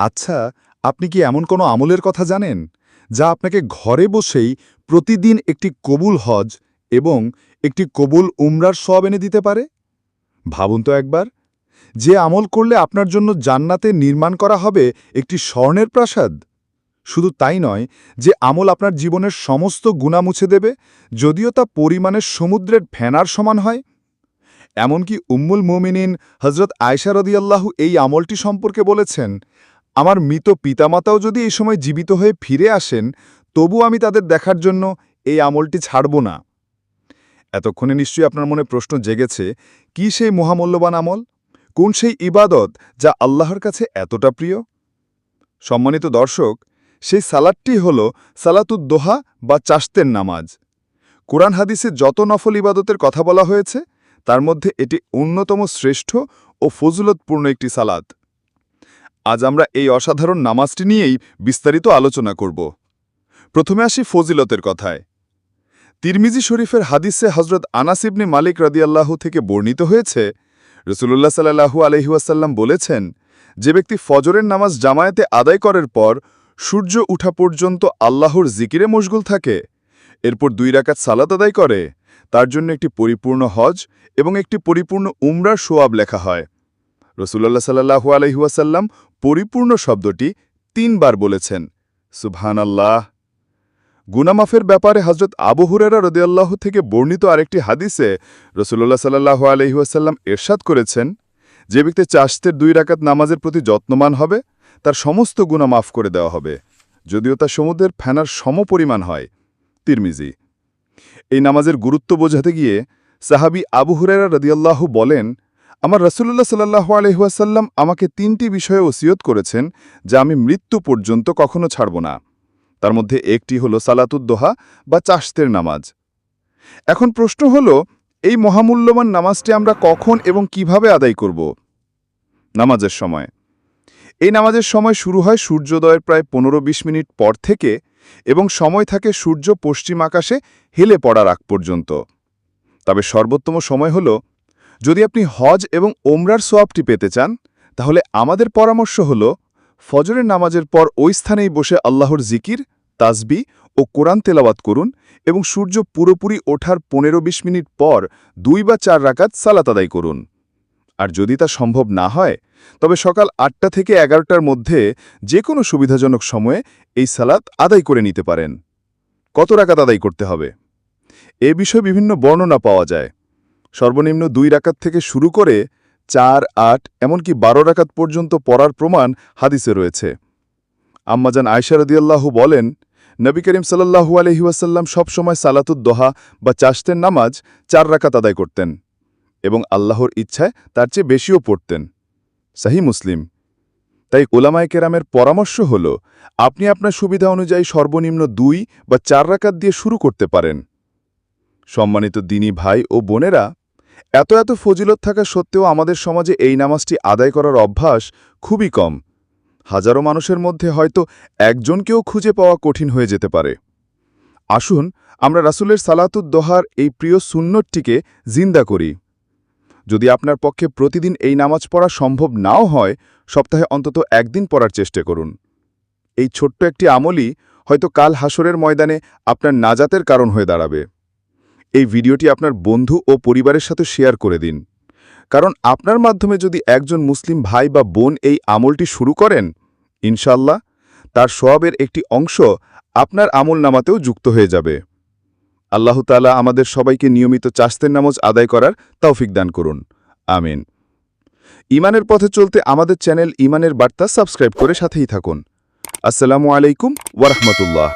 আচ্ছা আপনি কি এমন কোনো আমলের কথা জানেন, যা আপনাকে ঘরে বসেই প্রতিদিন একটি কবুল হজ এবং একটি কবুল উমরার সব এনে দিতে পারে? ভাবুন তো একবার, যে আমল করলে আপনার জন্য জান্নাতে নির্মাণ করা হবে একটি স্বর্ণের প্রাসাদ। শুধু তাই নয়, যে আমল আপনার জীবনের সমস্ত গুণা মুছে দেবে, যদিও তা পরিমাণের সমুদ্রের ফেনার সমান হয়। এমনকি উম্মুল মোমিনিন হজরত আয়সা রদিয়াল্লাহু এই আমলটি সম্পর্কে বলেছেন আমার মৃত পিতামাতাও যদি এই সময় জীবিত হয়ে ফিরে আসেন তবু আমি তাদের দেখার জন্য এই আমলটি ছাড়ব না। এতক্ষণে নিশ্চয়ই আপনার মনে প্রশ্ন জেগেছে, কি সেই মহামূল্যবান আমল? কোন সেই ইবাদত যা আল্লাহর কাছে এতটা প্রিয়? সম্মানিত দর্শক, সেই সালাদটি হল সালাতুদ্দোহা বা চাস্তের নামাজ। কোরআন হাদিসে যত নফল ইবাদতের কথা বলা হয়েছে, তার মধ্যে এটি অন্যতম শ্রেষ্ঠ ও ফজলতপূর্ণ একটি সালাদ আজ আমরা এই অসাধারণ নামাজটি নিয়েই বিস্তারিত আলোচনা করব। প্রথমে আসি ফজিলতের কথায়। তিরমিজি শরীফের হাদিসে হজরত আনাসিবনে মালিক রদিয়াল্লাহু থেকে বর্ণিত হয়েছে রসুল্লাহ সাল্লাহু আলহিউসাল্লাম বলেছেন, যে ব্যক্তি ফজরের নামাজ জামায়াতে আদায় করার পর সূর্য উঠা পর্যন্ত আল্লাহর জিকিরে মশগুল থাকে, এরপর দুই রাকাত সালাত আদায় করে, তার জন্য একটি পরিপূর্ণ হজ এবং একটি পরিপূর্ণ উমরার সোয়াব লেখা হয়। রসুল্লাহ সাল্লাহু আলহিউসাল্লাম পরিপূর্ণ শব্দটি তিনবার বলেছেন। সুবহান আল্লাহ গুনামাফের ব্যাপারে হজরত আবু হুরেরা রদিয়াল্লাহ থেকে বর্ণিত আরেকটি হাদিসে রসুল্লাহ সাল্লাহ আলহিহাসাল্লাম এরশাদ করেছেন, যে ব্যক্তি চাষতের দুই রাকাত নামাজের প্রতি যত্নমান হবে, তার সমস্ত গুণা মাফ করে দেওয়া হবে। যদিও তা সমুদ্রের ফ্যানার সমপরিমাণ হয়। তিরমিজি। এই নামাজের গুরুত্ব বোঝাতে গিয়ে সাহাবি আবু হুরেরা রদিয়াল্লাহু বলেন আমার রসুল্লাহ সাল্লাহ আলহিহাসাল্লাম আমাকে তিনটি বিষয়ে ওসিয়ত করেছেন যা আমি মৃত্যু পর্যন্ত কখনো ছাড়ব না। তার মধ্যে একটি হল সালাতুদ্দোহা বা চাষতের নামাজ। এখন প্রশ্ন হল, এই মহামূল্যবান নামাজটি আমরা কখন এবং কীভাবে আদায় করব? নামাজের সময়। এই নামাজের সময় শুরু হয় সূর্যোদয়ের প্রায় পনেরো বিশ মিনিট পর থেকে এবং সময় থাকে সূর্য পশ্চিম আকাশে হেলে পড়ার আগ পর্যন্ত। তবে সর্বোত্তম সময় হল যদি আপনি হজ এবং ওমরার সোয়াবটি পেতে চান, তাহলে আমাদের পরামর্শ হল, ফজরের নামাজের পর ওই স্থানেই বসে আল্লাহর জিকির, তাসবি ও কোরআন তেলাওয়াত করুন এবং সূর্য পুরোপুরি ওঠার পনেরো বিশ মিনিট পর দুই বা চার রাকাত সালাত আদায় করুন। আর যদি তা সম্ভব না হয়, তবে সকাল আটটা থেকে এগারোটার মধ্যে যে কোনো সুবিধাজনক সময়ে এই সালাত আদায় করে নিতে পারেন। কত রাকাত আদায় করতে হবে? এ বিষয়ে বিভিন্ন বর্ণনা পাওয়া যায়। সর্বনিম্ন দুই রাকাত থেকে শুরু করে চার, আট, এমনকি বারো রাকাত পর্যন্ত পড়ার প্রমাণ হাদিসে রয়েছে। আম্মাজান আয়সারদিয়াল্লাহু বলেন, নবী করিম সাল্লাহু আলহিউসাল্লাম সবসময় সালাতুদ্দোহা বা চাষতের নামাজ চার রাকাত আদায় করতেন এবং আল্লাহর ইচ্ছায় তার চেয়ে বেশিও পড়তেন। সাহি মুসলিম। তাই ওলামায় কেরামের পরামর্শ হল, আপনি আপনার সুবিধা অনুযায়ী সর্বনিম্ন দুই বা চার রাকাত দিয়ে শুরু করতে পারেন। সম্মানিত দিনী ভাই ও বোনেরা এত এত ফজিলত থাকা সত্ত্বেও আমাদের সমাজে এই নামাজটি আদায় করার অভ্যাস খুবই কম। হাজারো মানুষের মধ্যে হয়তো একজনকেও খুঁজে পাওয়া কঠিন হয়ে যেতে পারে। আসুন, আমরা রাসুলের সালাতুদ্দোহার এই প্রিয় সুন্নতটিকে জিন্দা করি। যদি আপনার পক্ষে প্রতিদিন এই নামাজ পড়া সম্ভব নাও হয়, সপ্তাহে অন্তত একদিন পড়ার চেষ্টা করুন। এই ছোট্ট একটি আমলই হয়তো কাল হাসরের ময়দানে আপনার নাজাতের কারণ হয়ে দাঁড়াবে। এই ভিডিওটি আপনার বন্ধু ও পরিবারের সাথে শেয়ার করে দিন। কারণ আপনার মাধ্যমে যদি একজন মুসলিম ভাই বা বোন এই আমলটি শুরু করেন ইনশাল্লাহ তার সবের একটি অংশ আপনার আমল নামাতেও যুক্ত হয়ে যাবে। আল্লাহ তালা আমাদের সবাইকে নিয়মিত চাস্তের নামাজ আদায় করার তৌফিক দান করুন। আমিন। ইমানের পথে চলতে আমাদের চ্যানেল ইমানের বার্তা সাবস্ক্রাইব করে সাথেই থাকুন। আসসালামু আলাইকুম ওয়ারহমতুল্লাহ